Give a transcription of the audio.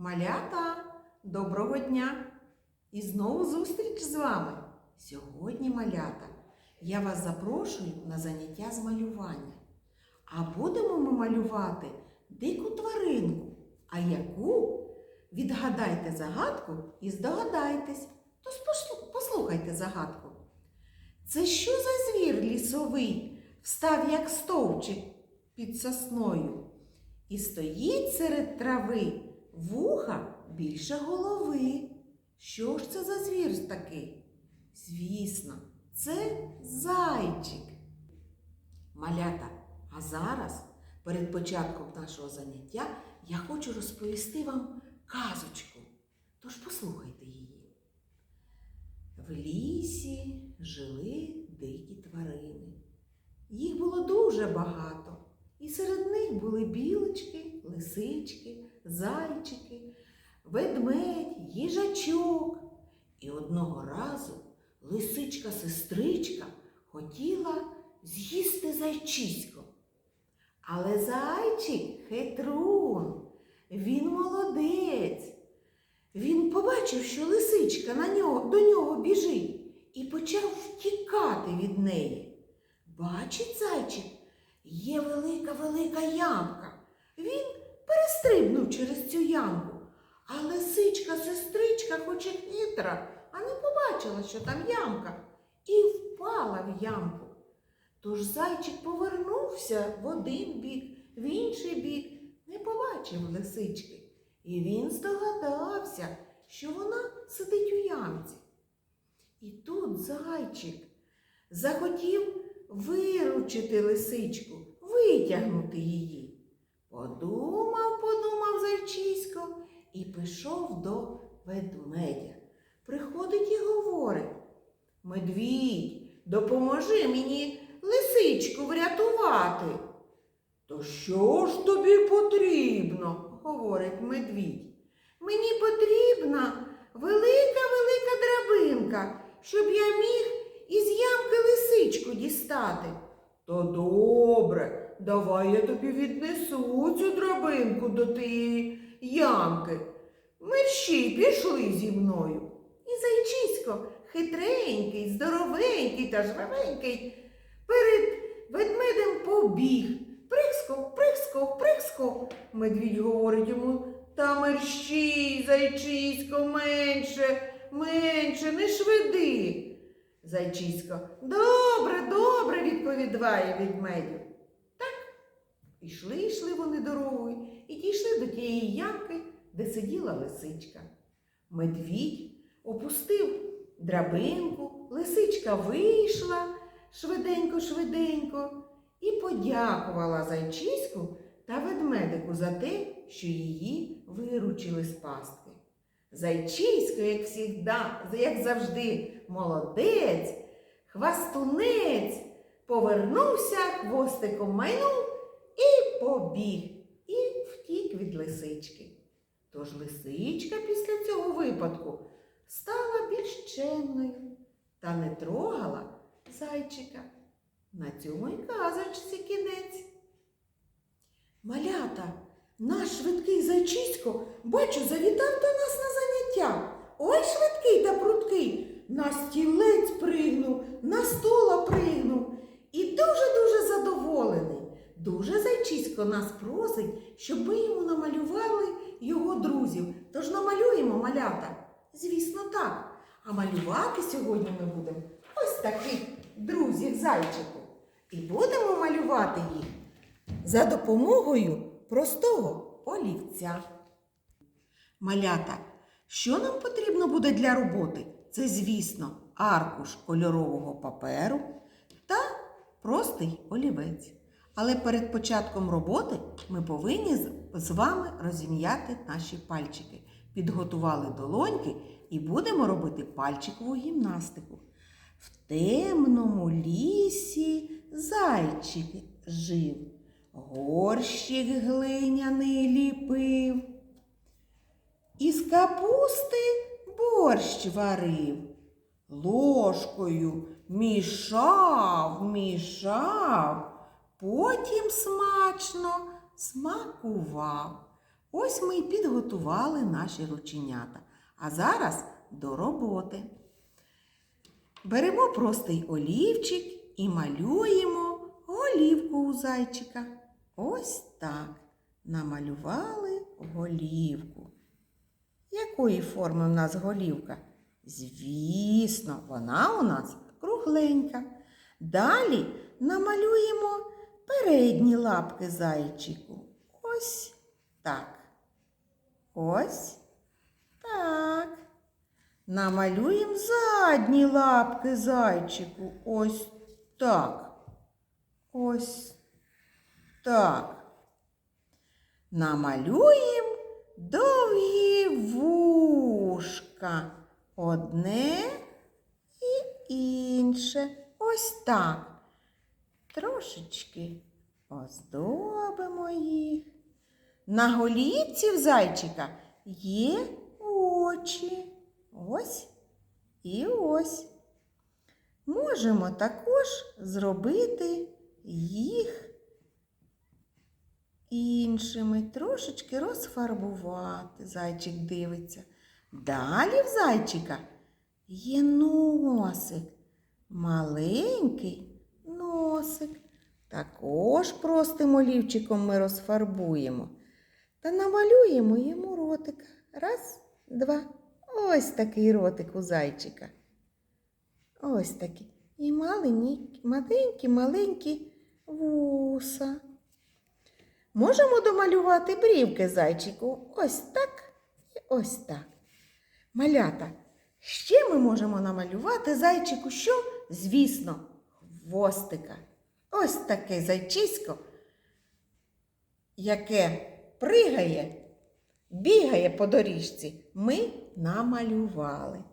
Малята, доброго дня! І знову зустріч з вами. Сьогодні, малята, я вас запрошую на заняття з малювання. А будемо ми малювати дику тваринку. А яку? Відгадайте загадку і здогадайтесь. Тож послухайте загадку. Це що за звір лісовий встав як стовчик під сосною? І стоїть серед трави вуха більше голови. Що ж це за звір такий? Звісно, це зайчик. Малята, а зараз, перед початком нашого заняття, я хочу розповісти вам казочку. Тож послухайте її. В лісі жили дикі тварини. Їх було дуже багато. І серед них були білочки, лисички, зайчики, ведмедь, їжачок. І одного разу лисичка-сестричка хотіла з'їсти зайчисько. Але зайчик хитрун, він молодець. Він побачив, що лисичка на нього, до нього біжить і почав втікати від неї. Бачить зайчик, є велика-велика ямка. Він перестрибнув через цю ямку. А лисичка, сестричка, хоч і хитра, а не побачила, що там ямка, і впала в ямку. Тож зайчик повернувся в один бік, в інший бік, не побачив лисички. І він здогадався, що вона сидить у ямці. І тут зайчик захотів виручити лисичку, витягнути її. Подумав, подумав зайчисько і пішов до ведмедя. Приходить і говорить: Медвідь, допоможи мені лисичку врятувати. То що ж тобі потрібно? говорить медвідь. Мені потрібна велика-велика драбинка, щоб я міг із ямки лисичку дістати. То добре, давай я тобі віднесу цю драбинку до тієї ямки. Мерщій пішли зі мною. І зайчисько, хитренький, здоровенький та жвавенький, перед ведмедем побіг. Присков, присков, присков. Медвідь говорить йому, та мерщій, зайчисько, менше, менше, не швиди. Зайчисько, добре, добре, відповідає ведмедю. Ішли, йшли вони дорогою і дійшли до тієї ямки, де сиділа лисичка. Медвідь опустив драбинку, лисичка вийшла швиденько-швиденько і подякувала зайчиську та ведмедику за те, що її виручили з пастки. Зайчисько, як всігда, як завжди, молодець, хвастунець, повернувся, хвостиком майнув побіг, і втік від лисички. Тож лисичка після цього випадку стала більш чемною та не трогала зайчика. На цьому й казочці кінець. Малята, наш швидкий зайчисько, бачу, завітав до нас на заняття. Ой, швидкий та прудкий, на стілець пригнув, на стола пригнув і дуже-дуже задоволений. Дуже зайчисько нас просить, щоб ми йому намалювали його друзів. Тож намалюємо малята. Звісно, так. А малювати сьогодні ми будемо ось таких друзів зайчику. І будемо малювати їх за допомогою простого олівця. Малята, що нам потрібно буде для роботи? Це, звісно, аркуш кольорового паперу та простий олівець. Але перед початком роботи ми повинні з- вами розім'яти наші пальчики. Підготували долоньки і будемо робити пальчикову гімнастику. В темному лісі зайчик жив, горщик глиняний ліпив. Із капусти борщ варив, ложкою мішав, мішав, потім смачно смакував. Ось ми й підготували наші рученята. А зараз до роботи. Беремо простий олівчик і малюємо голівку у зайчика. Ось так. Намалювали голівку. Якої форми у нас голівка? Звісно, вона у нас кругленька. Далі намалюємо передні лапки зайчику. Ось так. Ось так. Намалюємо задні лапки зайчику. Ось так. Ось так. Намалюємо довгі вушка. Одне і інше. Ось так. Трошечки оздобимо їх. На голівці в зайчика є очі. Ось і ось. Можемо також зробити їх іншими, трошечки розфарбувати. Зайчик дивиться. Далі в зайчика є носик. Маленький носик. Також простим олівчиком ми розфарбуємо. Та намалюємо йому ротик. Раз, два. Ось такий ротик у зайчика. Ось такий. І маленькі, маленькі, маленькі вуса. Можемо домалювати брівки зайчику. Ось так і ось так. Малята. Ще ми можемо намалювати зайчику що? Звісно, хвостика. Ось таке зайчисько, яке пригає, бігає по доріжці, ми намалювали.